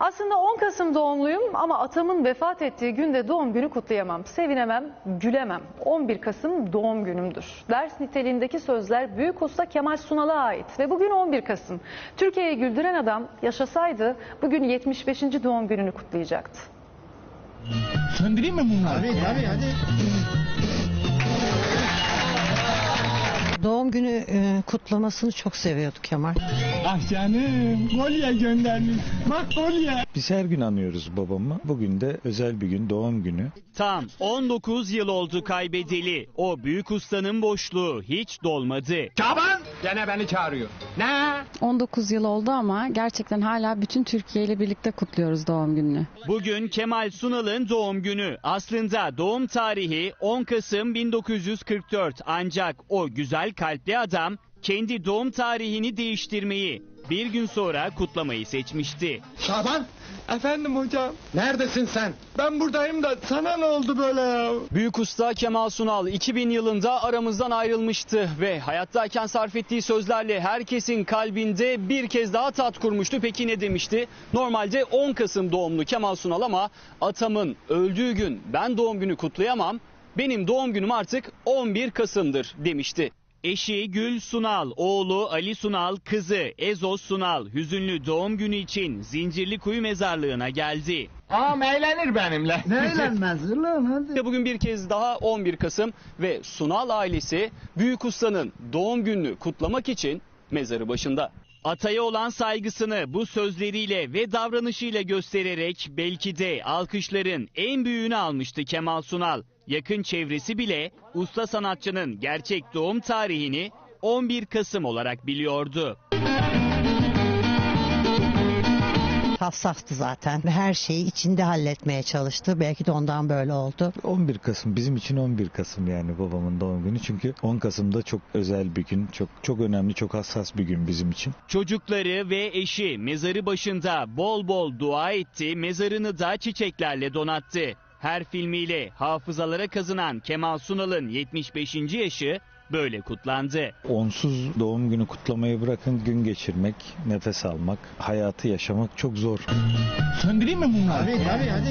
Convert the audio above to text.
Aslında 10 Kasım doğumluyum ama atamın vefat ettiği günde doğum günü kutlayamam. Sevinemem, gülemem. 11 Kasım doğum günümdür. Ders niteliğindeki sözler Büyük Usta Kemal Sunal'a ait ve bugün 11 Kasım. Türkiye'yi güldüren adam yaşasaydı bugün 75. doğum gününü kutlayacaktı. Söndüreyim mi bunları? Tabii tabii hadi. Doğum günü e, kutlamasını çok seviyordu Kemal. Ah canım kolye göndermiş. Biz her gün anıyoruz babamı. Bugün de özel bir gün, doğum günü. Tam 19 yıl oldu kaybedeli. O büyük ustanın boşluğu hiç dolmadı. Şaban gene beni çağırıyor. Ne? 19 yıl oldu ama gerçekten hala bütün Türkiye ile birlikte kutluyoruz doğum gününü. Bugün Kemal Sunal'ın doğum günü. Aslında doğum tarihi 10 Kasım 1944 ancak o güzel kalpli adam kendi doğum tarihini değiştirmeyi bir gün sonra kutlamayı seçmişti. Şaban. Efendim hocam. Neredesin sen? Ben buradayım da sana ne oldu böyle ya? Büyük usta Kemal Sunal 2000 yılında aramızdan ayrılmıştı ve hayattayken sarf ettiği sözlerle herkesin kalbinde bir kez daha tat kurmuştu. Peki ne demişti? Normalde 10 Kasım doğumlu Kemal Sunal ama atamın öldüğü gün ben doğum günü kutlayamam. Benim doğum günüm artık 11 Kasım'dır demişti. Eşi Gül Sunal, oğlu Ali Sunal, kızı Ezo Sunal hüzünlü doğum günü için Zincirli Kuyu Mezarlığı'na geldi. Ağam eğlenir benimle. Ne eğlenmez lan hadi. İşte Bugün bir kez daha 11 Kasım ve Sunal ailesi Büyük Usta'nın doğum gününü kutlamak için mezarı başında. Ataya olan saygısını bu sözleriyle ve davranışıyla göstererek belki de alkışların en büyüğünü almıştı Kemal Sunal. Yakın çevresi bile usta sanatçının gerçek doğum tarihini 11 Kasım olarak biliyordu. Safsaftı zaten ve her şeyi içinde halletmeye çalıştı. Belki de ondan böyle oldu. 11 Kasım bizim için 11 Kasım yani babamın doğum günü. Çünkü 10 Kasım'da çok özel bir gün. Çok çok önemli, çok hassas bir gün bizim için. Çocukları ve eşi mezarı başında bol bol dua etti, mezarını da çiçeklerle donattı. Her filmiyle hafızalara kazınan Kemal Sunal'ın 75. yaşı böyle kutlandı. Onsuz doğum günü kutlamayı bırakın gün geçirmek, nefes almak, hayatı yaşamak çok zor. Söndüreyim mi bunları? Tabii tabii hadi.